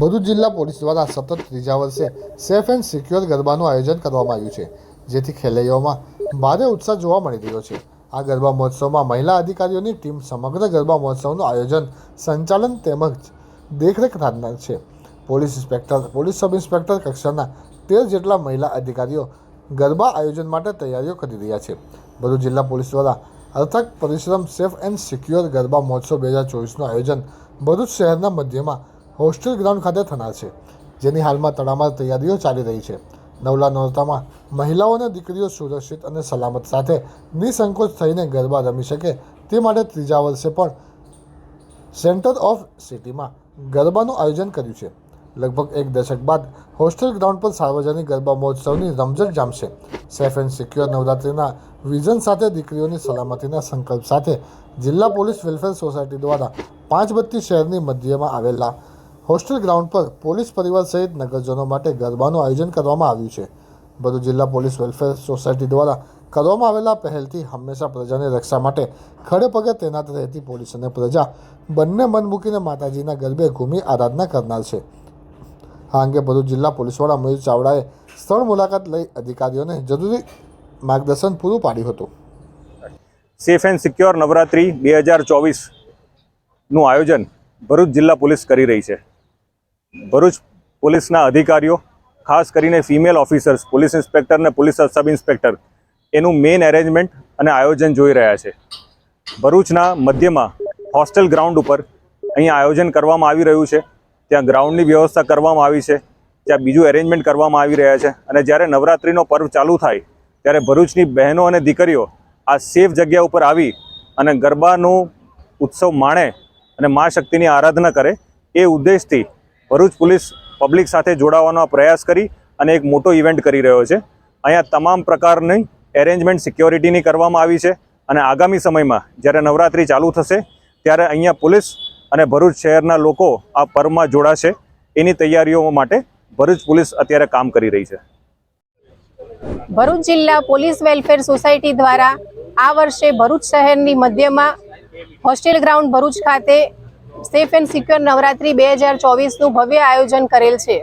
ભરૂચ જિલ્લા પોલીસ દ્વારા સતત ત્રીજા વર્ષે સેફ એન્ડ સિક્યોર ગરબાનું આયોજન કરવામાં આવ્યું છે, જેથી ખેલૈયાઓમાં ભારે ઉત્સાહ જોવા મળી રહ્યો છે. આ ગરબા મહોત્સવમાં મહિલા અધિકારીઓની ટીમ સમગ્ર ગરબા મહોત્સવનું આયોજન, સંચાલન તેમજ દેખરેખ રાખનાર છે. Police inspector, police sub inspector કક્ષાના તેર જેટલા મહિલા અધિકારીઓ ગરબા આયોજન માટે તૈયારીઓ કરી રહ્યા છે. ભરૂચ જિલ્લા પોલીસ દ્વારા અર્થક પરિશ્રમ સેફ એન્ડ સિક્યોર ગરબા મહોત્સવ બે હજાર ચોવીસનું આયોજન ભરૂચ શહેરના મધ્યમાં હોસ્ટેલ ગ્રાઉન્ડ ખાતે થનાર છે, જેની હાલમાં તડામાર તૈયારીઓ ચાલી રહી છે. નવલા નોરતામાં મહિલાઓ અને દીકરીઓ સુરક્ષિત અને સલામત સાથે નિસંકોચ થઈને ગરબા રમી શકે તે માટે ત્રીજા વર્ષે પણ સેન્ટર ઓફ સિટીમાં ગરબાનું આયોજન કર્યું છે. લગભગ એક દશક બાદ હોસ્ટેલ ગ્રાઉન્ડ પર સાર્વજનિક ગરબા મહોત્સવની રમઝટ જામશે. સેફ એન્ડ સિક્યોર નવરાત્રિના વિઝન સાથે દીકરીઓની સલામતીના સંકલ્પ સાથે જિલ્લા પોલીસ વેલફેર સોસાયટી દ્વારા પાંચ બત્તી શહેરની મધ્યમાં આવેલા હોસ્ટેલ ગ્રાઉન્ડ પર પોલીસ પરિવાર સહિત નગરજનો માટે ગરબાનું આયોજન કરવામાં આવ્યું છે. ભરૂચ જિલ્લા પોલીસ વેલફેર સોસાયટી દ્વારા કરવામાં આવેલા પહેલથી હંમેશા પ્રજાની રક્ષા માટે ખડે પગે તૈનાત રહેતી પોલીસ અને પ્રજા બંને મન મૂકીને માતાજીના ગરબે ઘૂમી આરાધના કરનાર છે. આ અંગે ભરૂચ જિલ્લા પોલીસવાળા મયુર ચાવડાએ સ્થળ મુલાકાત લઈ અધિકારીઓને જરૂરી માર્ગદર્શન પૂરું પાડ્યું હતું. સેફ એન્ડ સિક્યોર નવરાત્રી બે હજાર ચોવીસનું આયોજન ભરૂચ જિલ્લા પોલીસ કરી રહી છે. ભરૂચ પોલીસના અધિકારીઓ, ખાસ કરીને ફિમેલ ઓફિસર્સ પોલીસ ઇન્સ્પેક્ટર અને પોલીસ સબ ઇન્સ્પેક્ટર એનું મેઇન એરેન્જમેન્ટ અને આયોજન જોઈ રહ્યા છે. ભરૂચના મધ્યમાં હોસ્ટેલ ગ્રાઉન્ડ ઉપર અહીં આયોજન કરવામાં આવી રહ્યું છે. ત્યાં ગ્રાઉન્ડની વ્યવસ્થા કરવામાં આવી છે. ત્યાં બીજું એરેન્જમેન્ટ કરવામાં આવી રહ્યા છે. અને જ્યારે નવરાત્રિનો પર્વ ચાલુ થાય, ત્યારે ભરૂચની બહેનો અને દીકરીઓ આ સેફ જગ્યા ઉપર આવી અને ગરબાનું ઉત્સવ માણે અને મા શક્તિની આરાધના કરે એ ઉદ્દેશથી ભરૂચ પોલીસ પબ્લિક સાથે જોડાવાનો પ્રયાસ કરી અને એક મોટો ઇવેન્ટ કરી રહ્યો છે. અહીંયા તમામ પ્રકારની એરેન્જમેન્ટ સિક્યોરિટીની કરવામાં આવી છે અને આગામી સમયમાં જ્યારે નવરાત્રિ ચાલુ થશે ત્યારે અહીંયા પોલીસ અને ભરૂચ શહેરના લોકો આ પર્વમાં જોડાશે. એની તૈયારીઓ માટે ભરૂચ પોલીસ અત્યારે કામ કરી રહી છે. ભરૂચ જિલ્લા પોલીસ વેલફેર સોસાયટી દ્વારા આ વર્ષે ભરૂચ શહેરની મધ્યમાં હોસ્ટેલ ગ્રાઉન્ડ ભરૂચ ખાતે સેફ એન્ડ સિક્યોર નવરાત્રી બે હજાર ચોવીસનું ભવ્ય આયોજન કરેલ છે.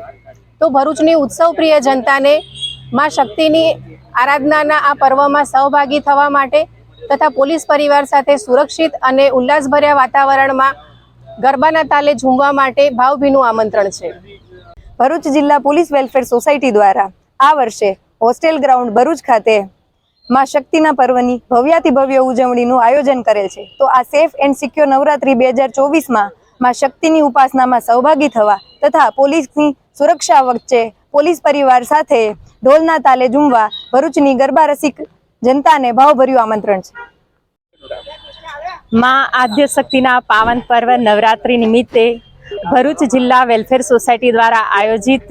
તો ભરૂચની ઉત્સવપ્રિય જનતાને માં શક્તિની આરાધનાના આ પર્વમાં સહભાગી થવા માટે તથા પોલીસ પરિવાર સાથે સુરક્ષિત અને ઉલ્લાસભર્યા વાતાવરણમાં ગરબાના તાલે ઝૂમવા માટે ભાવભીનું આમંત્રણ છે. ભરૂચ જિલ્લા પોલીસ વેલફેર સોસાયટી દ્વારા આ વર્ષે હોસ્ટેલ ગ્રાઉન્ડ ભરૂચ ખાતે માં શક્તિના પર્વની ભવ્યાતિ ભવ્ય ઉજવણીનું આયોજન કરેલ છે. તો આ સેફ એન્ડ સિક્યોર નવરાત્રી બે હજાર ચોવીસમાં માં શક્તિની ઉપાસનામાં સહભાગી થવા તથા પોલીસની સુરક્ષા વચ્ચે પોલીસ પરિવાર સાથે ઢોલના તાલે ઝૂમવા ભરૂચની ગરબા રસિક જનતાને ભાવભર્યું આમંત્રણ છે. માં આદ્ય શક્તિના પાવન પર્વ નવરાત્રી નિમિત્તે ભરૂચ જિલ્લા વેલફેર સોસાયટી દ્વારા આયોજિત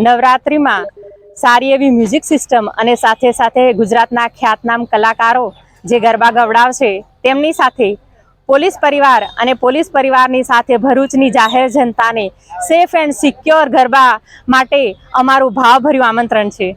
નવરાત્રિમાં સારી એવી મ્યુઝિક સિસ્ટમ અને સાથે સાથે ગુજરાતના ખ્યાતનામ કલાકારો જે ગરબા ગવડાવશે, તેમની સાથે પોલીસ પરિવાર અને પોલીસ પરિવારની સાથે ભરૂચની જાહેર જનતાને સેફ એન્ડ સિક્યોર ગરબા માટે અમારું ભાવભર્યું આમંત્રણ છે.